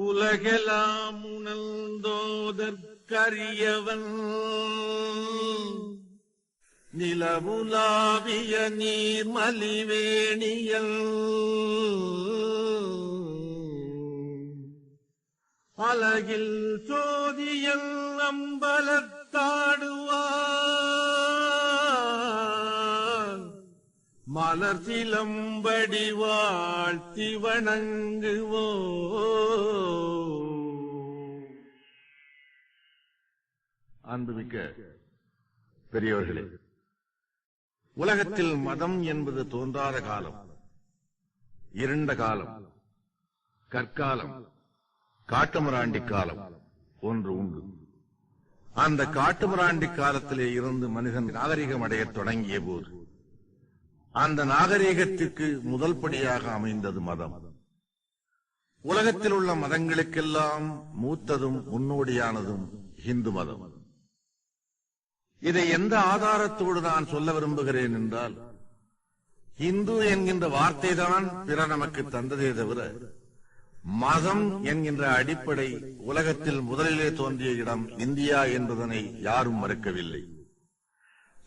உலகெலாம் உணர்ந்தோதற்கரியவன் நிலவுலாவிய நீர்மலிவேணியல் அலகில் சோதியல் அம்பலத்தாடுவார். மலர் சிலம்படி வாழ்த்தி வணங்குவோ. அன்புமிக்க பெரியவர்களே உலகத்தில் மதம் என்பது தோன்றாத காலம் இருண்ட காலம் கற்காலம் காட்டுமிராண்டி காலம் ஒன்று உண்டு. அந்த காட்டுமிராண்டி காலத்திலே இருந்து மனிதன் நாகரிகம் அடையத் தொடங்கிய போது அந்த நாகரீகத்திற்கு முதல் படியாக அமைந்தது மதம். உலகத்தில் உள்ள மதங்களுக்கெல்லாம் மூத்ததும் முன்னோடியானதும் இந்து மதம். இதை எந்த ஆதாரத்தோடு நான் சொல்ல விரும்புகிறேன் என்றால் இந்து என்கின்ற வார்த்தை தான் பிற நமக்கு தந்ததே தவிர மதம் என்கின்ற அடிப்படை உலகத்தில் முதலிலே தோன்றிய இடம் இந்தியா என்பதனை யாரும் மறுக்கவில்லை.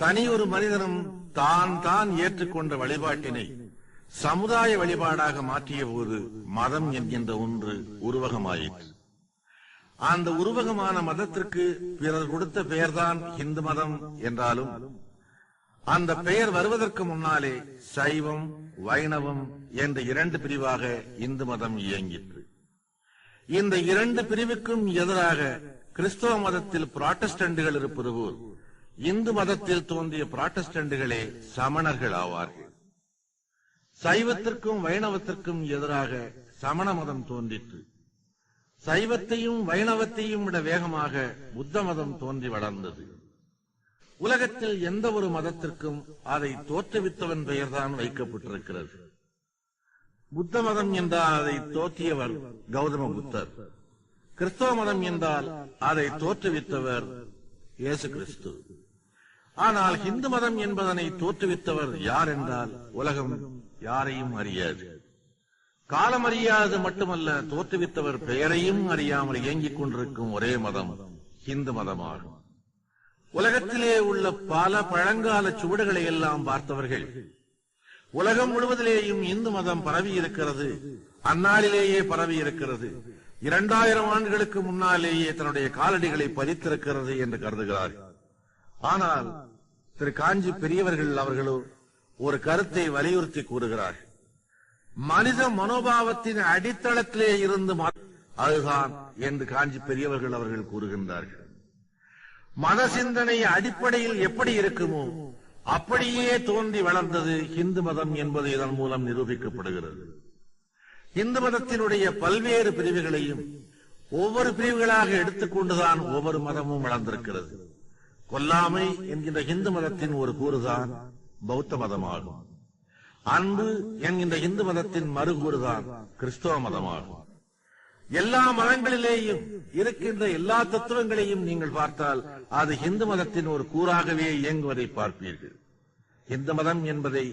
தனி ஒரு மனிதனும் தான் தான் ஏற்றுக்கொண்ட வழிபாட்டினை சமுதாய வழிபாடாக மாற்றிய போது மதம் என்கின்ற ஒன்று உருவகமாயிற்று. அந்த உருவகமான மதத்திற்கு பிறர் கொடுத்த பெயர்தான் இந்து மதம் என்றாலும் அந்த பெயர் வருவதற்கு முன்னாலே சைவம் வைணவம் என்ற இரண்டு பிரிவாக இந்து மதம் இயங்கிற்று. இந்த இரண்டு பிரிவுக்கும் எதிராக கிறிஸ்தவ மதத்தில் புராட்டஸ்டண்டுகள் இருப்பது போல் இந்து மதத்தில் தோன்றிய புராட்டஸ்டண்டுகளே சமணர்கள் ஆவார்கள் சைவத்திற்கும் வைணவத்திற்கும் எதிராக சமண மதம் தோன்றிற்று. சைவத்தையும் வைணவத்தையும் விட வேகமாக புத்த மதம் தோன்றி வளர்ந்தது. உலகத்தில் எந்த ஒரு மதத்திற்கும் அதை தோற்றுவித்தவன் பெயர்தான் வைக்கப்பட்டிருக்கிறது. புத்த மதம் என்றால் அதை தோற்றியவர் கௌதம புத்தர். கிறிஸ்தவ மதம் என்றால் அதை தோற்றுவித்தவர் இயேசு கிறிஸ்து. ஆனால் இந்து மதம் என்பதனை தோற்றுவித்தவர் யார் என்றால் உலகம் யாரையும் அறியாது. காலம் அறியாது மட்டுமல்ல தோற்றுவித்தவர் பெயரையும் அறியாமல் இயங்கிக் கொண்டிருக்கும் ஒரே மதம் இந்து மதமாகும். உலகத்திலே உள்ள பல பழங்கால சுவடுகளை எல்லாம் பார்த்தவர்கள் உலகம் முழுவதிலேயும் இந்து மதம் பரவி இருக்கிறது அந்நாளிலேயே பரவி இருக்கிறது இரண்டாயிரம் ஆண்டுகளுக்கு முன்னாலேயே தன்னுடைய காலடிகளை பதித்திருக்கிறது என்று கருதுகிறார்கள். ஆனால் திரு காஞ்சி பெரியவர்கள் அவர்களோ ஒரு கருத்தை வலியுறுத்தி கூறுகிறார்கள். மனித மனோபாவத்தின் அடித்தளத்திலே இருந்து மா- அதுதான் என்று காஞ்சி பெரியவர்கள் அவர்கள் கூறுகின்றார்கள். மத சிந்தனை அடிப்படையில் எப்படி இருக்குமோ அப்படியே தோன்றி வளர்ந்தது இந்து மதம் என்பது இதன் மூலம் நிரூபிக்கப்படுகிறது. இந்து மதத்தினுடைய பல்வேறு பிரிவுகளையும் ஒவ்வொரு பிரிவுகளாக எடுத்துக்கொண்டுதான் ஒவ்வொரு மதமும் வளர்ந்திருக்கிறது. கொல்லாமை என்கின்ற இந்து மதத்தின் ஒரு கூறுதான் பௌத்த மதமாகும். அன்பு என்கின்ற இந்து மதத்தின் மறுகூறுதான் கிறிஸ்தவ மதமாகும். எல்லா மதங்களிலேயும் இருக்கின்ற எல்லா தத்துவங்களையும் நீங்கள் பார்த்தால் அது இந்து மதத்தின் ஒரு கூறாகவே இயங்குவதை பார்ப்பீர்கள். இந்து மதம் என்பதை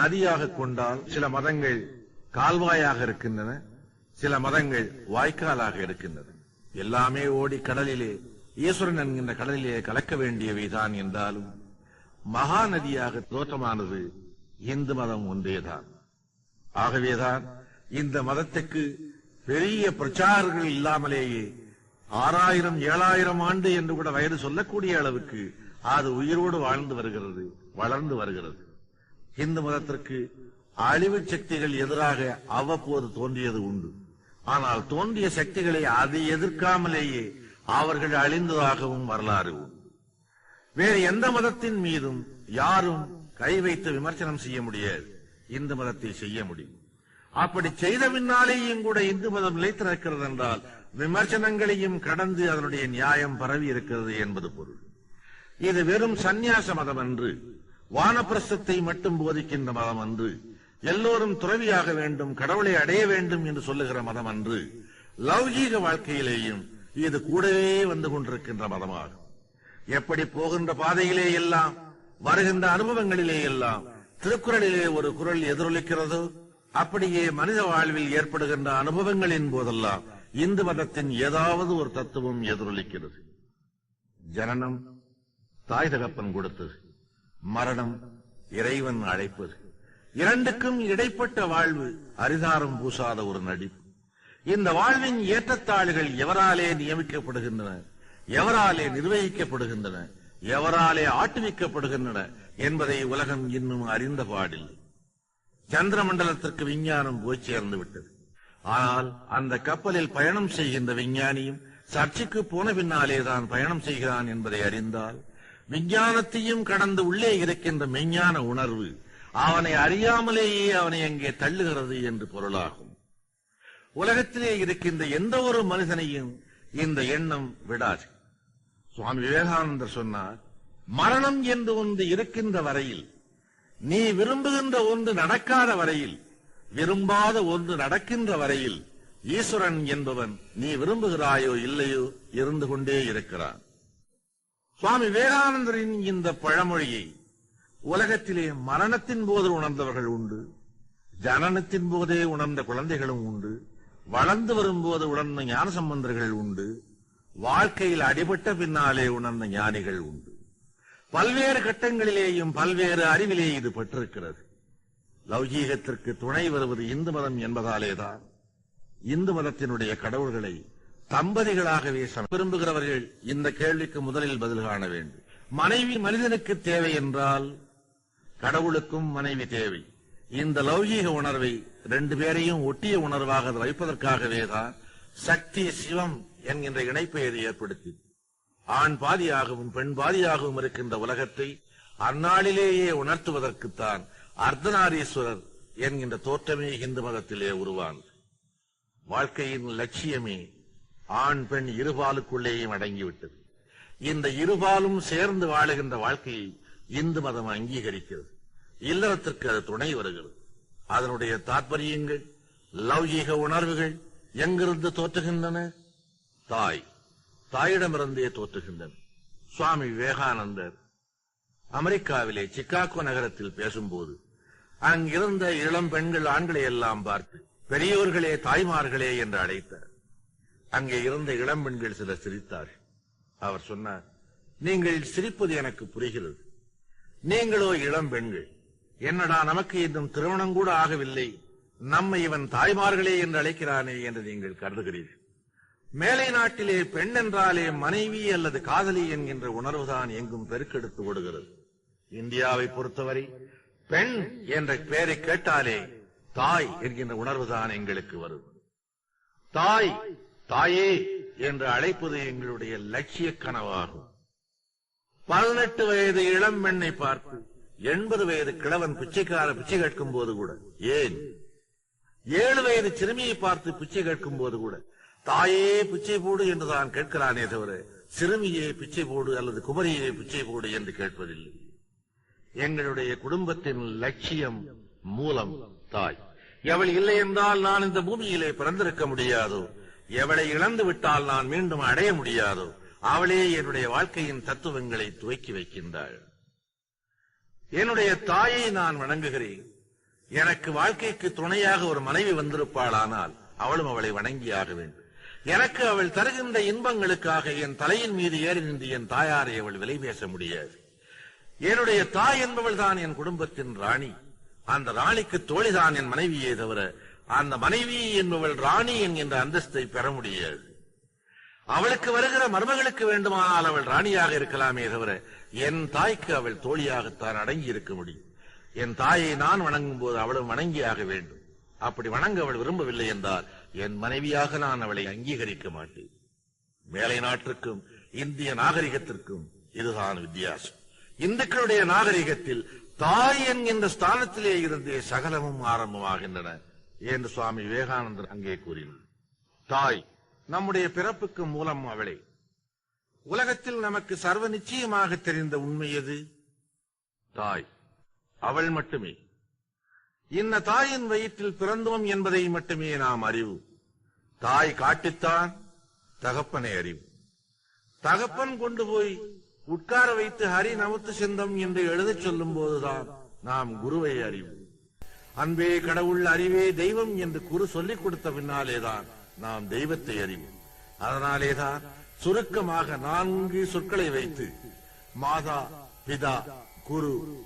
நதியாக கொண்டால் சில மதங்கள் கால்வாயாக இருக்கின்றன சில மதங்கள் வாய்க்காலாக இருக்கின்றன. எல்லாமே ஓடி கடலிலே ஈஸ்வரன் என்கின்ற கடலிலே கலக்க வேண்டியவைதான் என்றாலும் மகா நதியாக தோற்றமானது இந்து மதம் ஒன்றேதான். ஆகவேதான் இந்த மதத்துக்கு பெரிய பிரச்சாரங்கள் இல்லாமலேயே ஆறாயிரம் ஏழாயிரம் ஆண்டு என்று கூட வயது சொல்லக்கூடிய அளவுக்கு அது உயிரோடு வாழ்ந்து வருகிறது வளர்ந்து வருகிறது. இந்து மதத்திற்கு அழிவு சக்திகள் எதிராக அவ்வப்போது தோன்றியது உண்டு. ஆனால் தோன்றிய சக்திகளை அதை எதிர்க்காமலேயே அவர்கள் அழிந்ததாகவும் வரலாறு. உண்டு வேறு எந்த மதத்தின் மீதும் யாரும் கை வைத்து விமர்சனம் செய்ய முடியாது. இந்து மதத்தை செய்ய முடியும். அப்படி செய்த பின்னாலேயும் கூட இந்து மதம் நிலைத்து நிற்கிறது என்றால் விமர்சனங்களையும் கடந்து அதனுடைய நியாயம் பரவி இருக்கிறது என்பது பொருள். இது வெறும் சந்நியாச மதம் அன்று வானப்பிரசத்தை மட்டும் போதிக்கின்ற மதம் அன்று எல்லோரும் துறவியாக வேண்டும் கடவுளை அடைய வேண்டும் என்று சொல்லுகிற மதம் அன்று லௌகீக வாழ்க்கையிலேயும் இது கூடவே வந்து கொண்டிருக்கின்ற மதமாகும். எப்படி போகின்ற பாதையிலே எல்லாம் வருகின்ற அனுபவங்களிலே எல்லாம் திருக்குறளிலே ஒரு குரல் எதிரொலிக்கிறதோ அப்படியே மனித வாழ்வில் ஏற்படுகின்ற அனுபவங்களின் போதெல்லாம் இந்து மதத்தின் ஏதாவது ஒரு தத்துவம் எதிரொலிக்கிறது. ஜனனம் தாய் தகப்பன் கொடுத்தது. மரணம் இறைவன் அழைப்பது. இரண்டுக்கும் இடைப்பட்ட வாழ்வு அரிதாரம் பூசாத ஒரு நடிப்பு. இந்த வாழ்வின் ஏற்றத்தாழ்கள் எவராலே நியமிக்கப்படுகின்றன? எவராலே நிர்வகிக்கப்படுகின்றன? எவராலே ஆட்டுவிக்கப்படுகின்றன என்பதை உலகம் இன்னும் அறிந்த பாடில்லை சந்திர மண்டலத்திற்கு விஞ்ஞானம் போய் சேர்ந்து விட்டது. ஆனால் அந்த கப்பலில் பயணம் செய்கின்ற விஞ்ஞானியும் சர்ச்சைக்கு போன பின்னாலே தான் பயணம் செய்கிறான் என்பதை அறிந்தால் விஞ்ஞானத்தையும் கடந்து உள்ளே இருக்கின்ற மெஞ்ஞான உணர்வு அவனை அறியாமலேயே அவனை அங்கே தள்ளுகிறது என்று பொருளாகும். உலகத்திலே இருக்கின்ற எந்த ஒரு மனிதனையும் இந்த எண்ணம் விடாது. சுவாமி விவேகானந்தர் சொன்னார் மரணம் என்று ஒன்று இருக்கின்ற வரையில் நீ விரும்புகின்ற ஒன்று நடக்காத வரையில் விரும்பாத ஒன்று நடக்கின்ற வரையில் ஈஸ்வரன் என்பவன் நீ விரும்புகிறாயோ இல்லையோ இருந்து கொண்டே இருக்கிறான். சுவாமி விவேகானந்தரின் இந்த பழமொழியை உலகத்திலே மரணத்தின் போது உணர்ந்தவர்கள் உண்டு ஜனனத்தின் போதே உணர்ந்த குழந்தைகளும் உண்டு. வளர்ந்து வரும்போது உணர்ந்த ஞான சம்பந்தர்கள் உண்டு. வாழ்க்கையில் அடிபட்ட பின்னாலே உணர்ந்த ஞானிகள் உண்டு. பல்வேறு கட்டங்களிலேயும் பல்வேறு அறிவிலே இது பெற்றிருக்கிறது. லௌகீகத்திற்கு துணை வருவது இந்து மதம் என்பதாலேதான் இந்து மதத்தினுடைய கடவுள்களை தம்பதிகளாகவே விரும்புகிறவர்கள் இந்த கேள்விக்கு முதலில் பதில் காண வேண்டும். மனைவி மனிதனுக்கு தேவை என்றால் கடவுளுக்கும் மனைவி தேவை. இந்த லௌகீக உணர்வை ரெண்டு பேரையும் ஒட்டிய உணர்வாக அது வைப்பதற்காகவே தான் சக்தி சிவம் என்கின்ற இணைப்பை அது ஏற்படுத்தி ஆண் பாதியாகவும் பெண் பாதியாகவும் இருக்கின்ற உலகத்தை அந்நாளிலேயே உணர்த்துவதற்குத்தான் அர்த்தநாரீஸ்வரர் என்கின்ற தோற்றமே இந்து மதத்திலே உருவானது. வாழ்க்கையின் லட்சியமே ஆண் பெண் இருபாலுக்குள்ளேயும் அடங்கிவிட்டது. இந்த இருபாலும் சேர்ந்து வாழுகின்ற வாழ்க்கையை இந்து மதம் அங்கீகரிக்கிறது. இல்லறத்திற்கு அது துணை வருகிறது. அதனுடைய தாற்பயங்கள் லௌகீக உணர்வுகள் எங்கிருந்து தோற்றுகின்றன? தாய். தாயிடமிருந்தே தோற்றுகின்றன. சுவாமி விவேகானந்தர் அமெரிக்காவிலே சிக்காகோ நகரத்தில் பேசும்போது அங்கிருந்த இளம் பெண்கள் ஆண்களை எல்லாம் பார்த்து பெரியோர்களே தாய்மார்களே என்று அழைத்தார். அங்கே இருந்த இளம் பெண்கள் சிலர் சிரித்தார்கள். அவர் சொன்னார் நீங்கள் சிரிப்பது எனக்கு புரிகிறது. நீங்களோ இளம் பெண்கள் என்னடா நமக்கு இன்னும் திருமணம் கூட ஆகவில்லை. நம்மை இவன் தாய்மார்களே என்று அழைக்கிறானே என்று நீங்கள் கருதுகிறீர்கள். மேலை நாட்டிலே பெண் என்றாலே மனைவி அல்லது காதலி என்கின்ற உணர்வுதான் எங்கும் பெருக்கெடுத்து விடுகிறது இந்தியாவை பொறுத்தவரை பெண் என்ற பெயரை கேட்டாலே தாய் என்கின்ற உணர்வுதான் எங்களுக்கு வரும். தாய் தாயே என்று அழைப்பது எங்களுடைய லட்சிய கனவாகும். பதினெட்டு வயது இளம் பெண்ணை பார்த்து எண்பது வயது கிழவன் பிச்சைக்கார பிச்சை கேட்கும் போது கூட ஏன்? ஏழு வயது சிறுமியை பார்த்து பிச்சை கேட்கும் போது கூட தாயே பிச்சை போடு என்று தான் கேட்கிறானே தவிர சிறுமியே பிச்சை போடு அல்லது குமரியே பிச்சை போடு என்று கேட்பதில்லை. எங்களுடைய குடும்பத்தின் லட்சியம் மூலம் தாய். எவள் இல்லை என்றால் நான் இந்த பூமியிலே பிறந்திருக்க முடியாதோ எவளை இழந்து விட்டால் நான் மீண்டும் அடைய முடியாதோ அவளே என்னுடைய வாழ்க்கையின் தத்துவங்களை துவக்கி வைக்கின்றாள். என்னுடைய தாயை நான் வணங்குகிறேன். எனக்கு வாழ்க்கைக்கு துணையாக ஒரு மனைவி வந்திருப்பாளானால் அவளும் அவளை வணங்கியாக வேண்டும். எனக்கு அவள் தருகின்ற இன்பங்களுக்காக என் தலையின் மீது ஏறி நின்று என் தாயாரை அவள் விலை பேச முடியாது. என்னுடைய தாய் என்பவள் தான் என் குடும்பத்தின் ராணி. அந்த ராணிக்கு தோழிதான் என் மனைவியே தவிர அந்த மனைவி என்பவள் ராணி என்கின்ற அந்தஸ்தை பெற முடியாது. அவளுக்கு வருகிற மருமகளுக்கு வேண்டுமானால் அவள் ராணியாக இருக்கலாமே தவிர என் தாய்க்கு அவள் தோழியாகத்தான் அடங்கி இருக்க முடியும். என் தாயை நான் வணங்கும் போது அவளும் வணங்கியாக வேண்டும். அப்படி வணங்க அவள் விரும்பவில்லை என்றால் என் மனைவியாக நான் அவளை அங்கீகரிக்க மாட்டேன். மேலை நாட்டிற்கும் இந்திய நாகரிகத்திற்கும் இதுதான் வித்தியாசம். இந்துக்களுடைய நாகரிகத்தில் தாய் என்கின்ற ஸ்தானத்திலே இருந்தே சகலமும் ஆரம்பமாகின்றன என்று சுவாமி விவேகானந்தர் அங்கே கூறினார். தாய் நம்முடைய பிறப்புக்கு மூலம் அவளே. உலகத்தில் நமக்கு சர்வ நிச்சயமாக தெரிந்த உண்மை எது? தாய். அவள் மட்டுமே. இன்ன தாயின் வயிற்றில் பிறந்தோம் என்பதை மட்டுமே நாம் அறிவு. தாய் காட்டித்தான் தகப்பனை அறிவு. தகப்பன் கொண்டு போய் உட்கார வைத்து ஹரி நமத்து சிந்தம் என்று எழுதச் சொல்லும் போதுதான் நாம் குருவை அறிவு அன்பே கடவுள் அறிவே தெய்வம் என்று குரு சொல்லிக் கொடுத்த பின்னாலேதான் நாம் தெய்வத்தை அறிவோம். அதனாலேதான் சுருக்கமாக நான்கு சொற்களை வைத்து மாதா பிதா குரு